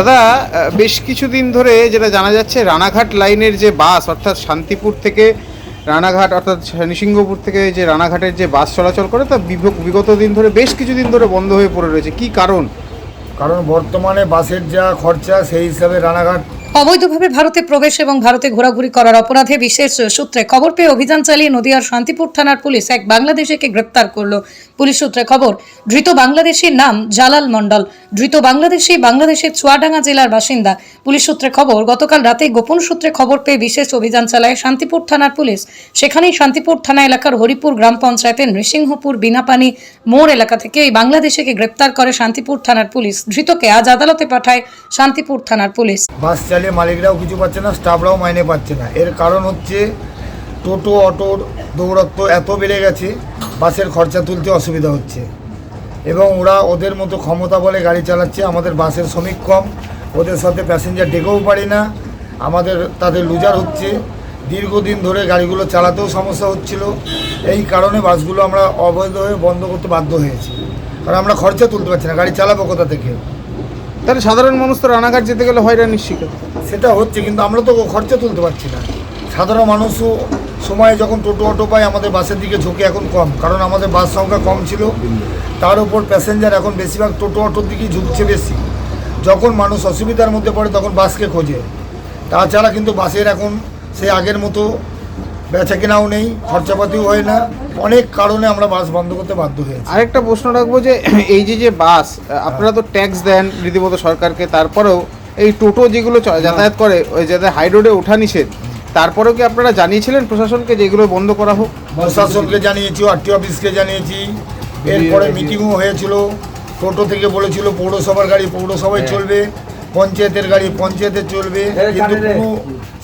দাদা বেশ কিছুদিন ধরে যেটা জানা যাচ্ছে, রানাঘাট লাইনের যে বাস, অর্থাৎ শান্তিপুর থেকে রানাঘাট, অর্থাৎ নৃসিংহপুর থেকে যে রানাঘাটের যে বাস চলাচল করে, তা বিগত দিন ধরে বেশ কিছুদিন ধরে বন্ধ হয়ে পড়ে রয়েছে। কি কারণ? কারণ বর্তমানে বাসের যা খরচা, সেই হিসাবে রানাঘাট অবৈধভাবে ভারতে প্রবেশ এবং ভারতে ঘোরাঘুরি করার অপরাধে বিশেষ সূত্রে খবর পেয়ে অভিযান চালিয়ে নদিয়ার শান্তিপুর থানার পুলিশ এক বাংলাদেশিকে গ্রেপ্তার করল। পুলিশ সূত্রে খবর, ধৃত বাংলাদেশির নাম জালাল মণ্ডল, ধৃত বাংলাদেশি বাংলাদেশের চুয়াডাঙ্গা জেলার বাসিন্দা। পুলিশ সূত্রে খবর, গতকাল রাতে গোপন সূত্রে খবর পেয়ে বিশেষ অভিযান চালায় শান্তিপুর থানার পুলিশ। সেখানেই শান্তিপুর থানা এলাকার হরিপুর গ্রাম পঞ্চায়েতের নৃসিংহপুর বিনাপানি মোড় এলাকা থেকে এই বাংলাদেশিকে গ্রেপ্তার করে শান্তিপুর থানার পুলিশ। ধৃতকে আজ আদালতে পাঠায় শান্তিপুর থানার পুলিশ। চালিয়ে মালিকরাও কিছু পাচ্ছে না, স্টাফরাও মাইনে পাচ্ছে না। এর কারণ হচ্ছে টোটো অটোর দৌরত্ব এত বেড়ে গেছে, বাসের খরচা তুলতে অসুবিধা হচ্ছে। এবং ওরা ওদের মতো ক্ষমতা বলে গাড়ি চালাচ্ছে, আমাদের বাসের শ্রমিক কম, ওদের সাথে প্যাসেঞ্জার ডেকেও পারি না, আমাদের, তাদের লুজার হচ্ছে। দীর্ঘদিন ধরে গাড়িগুলো চালাতেও সমস্যা হচ্ছিল। এই কারণে বাসগুলো আমরা অবৈধ হয়ে বন্ধ করতে বাধ্য হয়েছি। কারণ আমরা খরচা তুলতে পারছি না, গাড়ি চালাবো কোথা থেকে? তাহলে সাধারণ মানুষ তো রানাঘাট যেতে গেলে হয়রানির শিকার সেটা হচ্ছে, কিন্তু আমরা তো খরচা তুলতে পারছি না। সাধারণ মানুষও সময়ে যখন টোটো অটো পায়, আমাদের বাসের দিকে ঝুঁকে এখন কম। কারণ আমাদের বাস সংখ্যা কম ছিল। তার উপর প্যাসেঞ্জার এখন বেশিরভাগ টোটো অটোর দিকেই ঝুঁকছে বেশি। যখন মানুষ অসুবিধার মধ্যে পড়ে, তখন বাসকে খোঁজে। তাছাড়া কিন্তু বাসের এখন সেই আগের মতো বেচা কেনাও নেই খরচাপাতিও হয় না। অনেক কারণে আমরা বাস বন্ধ করতে বাধ্য হয়েছি। আরেকটা প্রশ্ন রাখব যে এই যে যে বাস আপনারা তো ট্যাক্স দেন রীতিমতো সরকারকে তারপরেও এই টোটো যেগুলো যাতায়াত করে ওই যাতে হাই রোডে ওঠা নিষেধ তারপরেও কি আপনারা জানিয়েছিলেন প্রশাসনকে যে এগুলো বন্ধ করা হোক? প্রশাসনকে জানিয়েছি আরটি অফিসকে জানিয়েছি। এরপরে মিটিংও হয়েছিল। টোটো থেকে বলেছিল পৌরসভার গাড়ি পৌরসভায় চলবে। পঞ্চায়েতের গাড়ি পঞ্চায়েতে চলবে। কিন্তু কোনো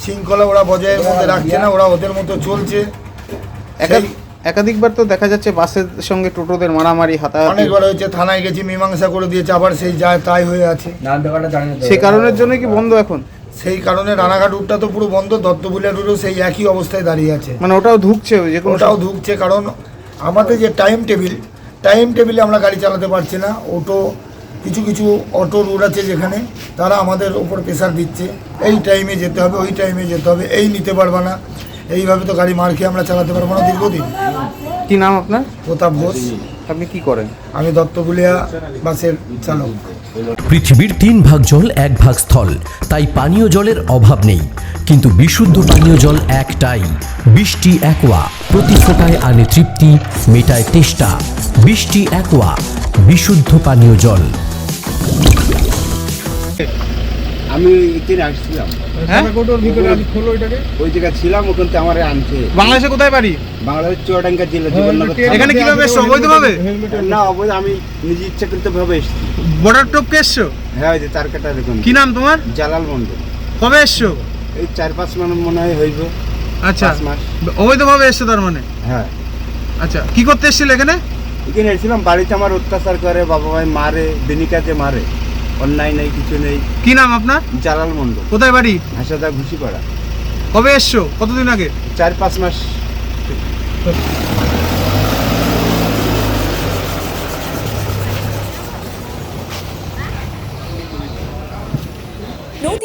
শৃঙ্খলা ওরা বজায়ের মধ্যে রাখছে না ওরা ওদের মতো চলছে। একাধিক একাধিকবার তো দেখা যাচ্ছে বাসের সঙ্গে টোটোদের মারামারি হাতাহাতি। অনেকবার হয়েছে থানায় গেছি মীমাংসা করে দিয়েছে আবার সেই যায় তাই হয়ে আছে। সেই কারণের জন্য কি বন্ধ এখন? সেই কারণে রানাঘাট রুটটা তো পুরো বন্ধ দত্তপুলিয়া রুটও সেই একই অবস্থায় দাঁড়িয়ে আছে। মানে ওটাও ধুকছে যে ওটাও ঢুকছে কারণ আমাদের যে টাইম টেবিল টাইম টেবিলে আমরা গাড়ি চালাতে পারছি না অটো কিছু কিছু অটো রুট আছে যেখানে তারা আমাদের ওপর প্রেশার দিচ্ছে। এই টাইমে যেতে হবে ওই টাইমে যেতে হবে এই নিতে পারবা না। এইভাবে তো গাড়ি মার খেয়ে আমরা চালাতে পারব না দীর্ঘদিন। কি নাম আপনার? প্রতাপ ঘোষ। আপনি কি করেন? আমি দত্তগুলিয়া বাসের চালক। পৃথিবীর তিন ভাগ জল এক ভাগ স্থল। তাই পানীয় জলের অভাব নেই। কিন্তু বিশুদ্ধ পানীয় জল একটাই। বৃষ্টি একোয়া প্রতি ফোটায় আনে তৃপ্তি মেটায় তেষ্টা। বৃষ্টি একোয়া বিশুদ্ধ পানীয় জল। আমি এখানে আসছিলাম। হ্যাঁ? ওই জায়গায় ছিলাম ওখান থেকে আমার আনছে। বাংলাদেশে কোথায় বাড়ি? বাংলাদেশ চুয়াডাঙ্গা জেলা জীবননগর এখানে কীভাবে এসছো? অবৈধভাবে না অবৈধ আমি নিজে ইচ্ছা করতে ভাবে এসেছি বর্ডার টপকে এসছো? হ্যাঁ ওই যে তার কাটা দেখুন। কি নাম তোমার? জালাল মন্ডল। কবে এসছো? এই চার পাঁচ মাস মনে হয় হইব। আচ্ছা। অবৈধভাবে এসছো তার মানে? হ্যাঁ। আচ্ছা কি করতে এসেছিল এখানে? এখানে এসেছিলাম বাড়িতে আমার অত্যাচার করে বাবা ভাই মারে বিনিকাতে মারে অন্যায় নেই কিছু নেই। কি নাম আপনার? জালাল মন্ডল কোথায় বাড়ি? হাসাদা ঘুষি পাড়া কবে এসছো? কতদিন আগে? চার পাঁচ মাস।